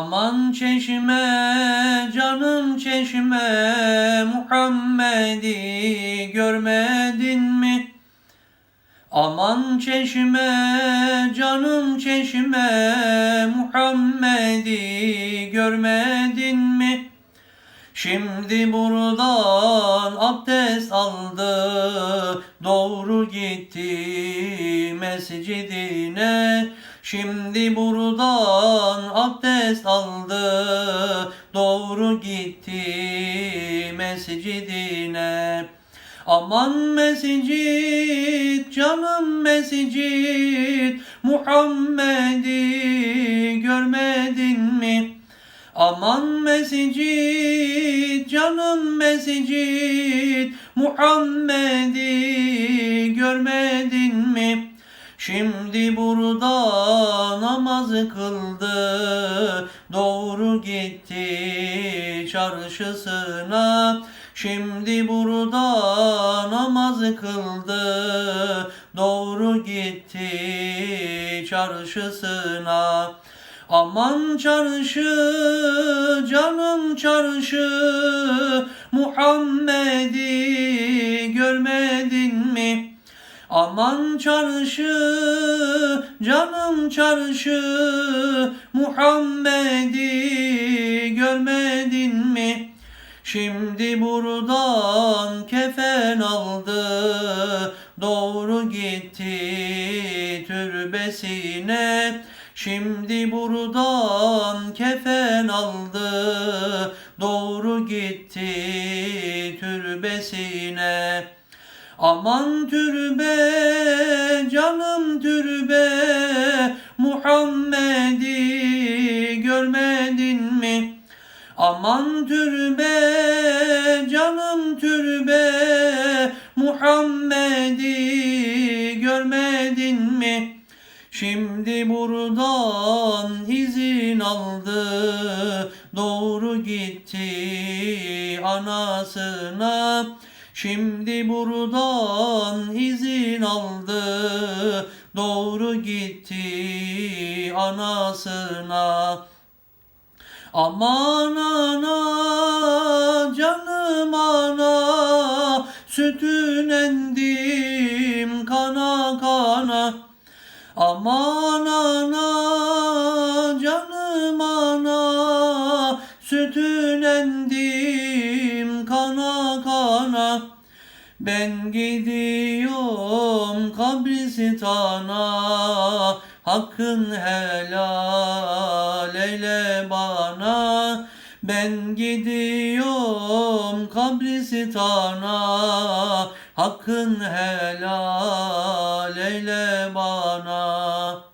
Aman çeşme canım çeşme Muhammed'i görmedin mi? Aman çeşme canım çeşme Muhammed'i görmedin mi? Şimdi buradan abdest aldı Doğru gitti mescidine Şimdi buradan abdest aldı Doğru gitti mescidine Aman mescid canım mescid Muhammed'i görmedin mi? Aman mescid canım mescid Muhammed'i görmedin mi? Şimdi burada namaz kıldı. Doğru gitti çarşısına. Şimdi burada namaz kıldı. Doğru gitti çarşısına. Aman çarşı canım çarşı. Muhammed'i görmedin mi? Aman çarşı canım çarşı Muhammed'i görmedin mi? Şimdi buradan kefen aldı Doğru gitti türbesine Şimdi buradan kefen aldı Doğru gitti türbesine Aman türbe canım türbe Muhammed'i görmedin mi? Aman türbe canım türbe Muhammed'i görmedin mi? Şimdi buradan izin aldı Doğru gitti anasına Şimdi buradan izin aldı Doğru gitti anasına. Aman ana canım ana Sütün endim kana kana. Aman ana canım ana Sütün endim kana kana ben gidiyorum kabristana Hakkın helal eyle bana. Ben gidiyorum kabristana Hakkın helal eyle bana